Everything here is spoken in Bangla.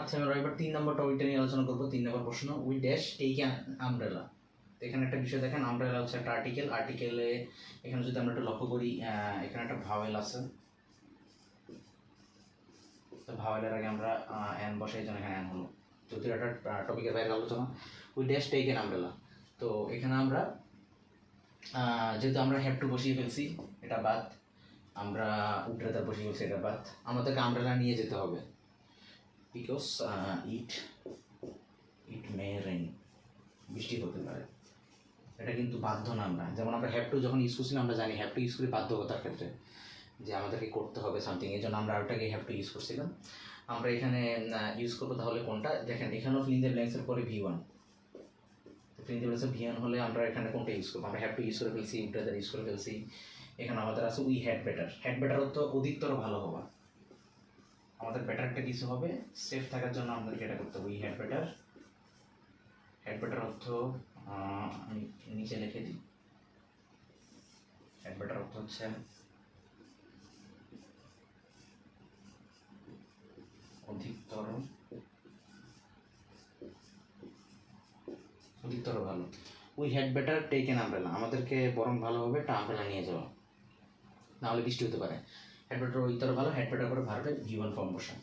আচ্ছা আমরা এবার তিন নম্বরটা ওইটা নিয়ে আলোচনা করব, তিন নম্বর প্রশ্ন। We dash take umbrella. এখানে একটা বিষয় দেখেন, আমব্রেলা হচ্ছে একটা আর্টিকেল আর্টিকেলে এখানে যদি আমরা একটু লক্ষ্য করি এখানে একটা ভাওয়েল আছে। তো ভাওয়েলের আগে আমরা অ্যান বসাই জন্য এখানে অ্যান হলো। যদি একটা টপিকের বাইরে আলোচনা। We dash take an umbrella. তো এখানে আমরা যেহেতু আমরা হ্যাভ টু বসিয়ে ফেলছি, এটা বাদ। আমরা উড্রেদার বসিয়ে ফেলছি, এটা বাদ। আমাদেরকে আমব্রেলা নিয়ে যেতে হবে। Because it it May rain বৃষ্টি হতে পারে। এটা কিন্তু বাধ্য না আমরা। যেমন আমরা হ্যাভ টু যখন ইউজ করছিলাম, আমরা জানি হ্যাভ টু ইউজ করি বাধ্যকতার ক্ষেত্রে। যে আমাদেরকে করতে হবে সামথিং এই জন্য আমরা ওটাকে হ্যাভ টু ইউজ করছিলাম। আমরা এখানে ইউজ করব তাহলে কোনটা? দেখেন, এখানেও ফিলিং দ্য পরে V one filling the V one হলে আমরা এখানে কোনটা ইউজ করব? আমরা হ্যাভ টু ইউজ করে ফেলছি ব্রাদার ইউজ করে ফেলছি। এখানে আমাদের আছে we had better had better তো অধিকতর ভালো হওয়া। আমাদের বেটারটা কিছু হবে। সেফ থাকার জন্য আমাদেরকে এটা করতে হবে we had better had better অর্থ আমি নিচে লিখে দিই। হ্যাড বেটার অর্থ হচ্ছে, অধিকতর অধিকতর ভালো। We had better take an আমাদেরকে বরং ভালো হবে একটা আমব্রেলা নিয়ে যাওয়া। নাহলে বৃষ্টি হতে পারে। হ্যাড ওই তোর ভালো হ্যাড করে ভারতের জীবন ফর্ম বসা